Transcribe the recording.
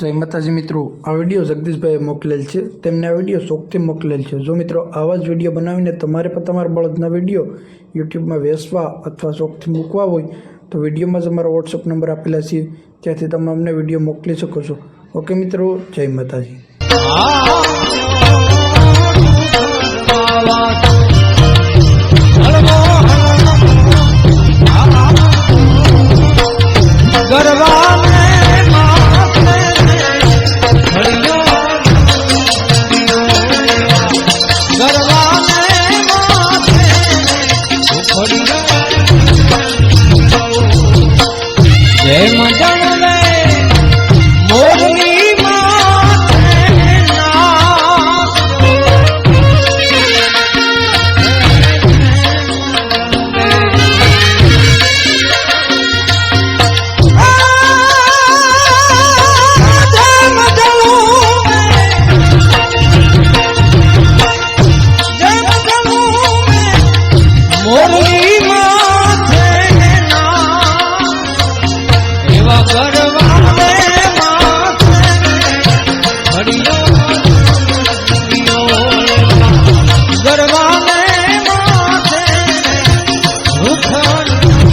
જય માતાજી મિત્રો, આ વીડિયો જગદીશભાઈએ મોકલેલ છે. તેમને આ વીડિયો શોખથી મોકલેલ છે. જો મિત્રો, આવા જ વીડિયો બનાવીને તમારે પણ તમારા બળદના વીડિયો યુટ્યુબમાં વેચવા અથવા શોખથી મૂકવા હોય, તો વિડીયોમાં જ અમારો વોટ્સઅપ નંબર આપેલા છે. ત્યાંથી તમે અમને વીડિયો મોકલી શકો છો. ઓકે મિત્રો, જય માતાજી. સેવા કરવા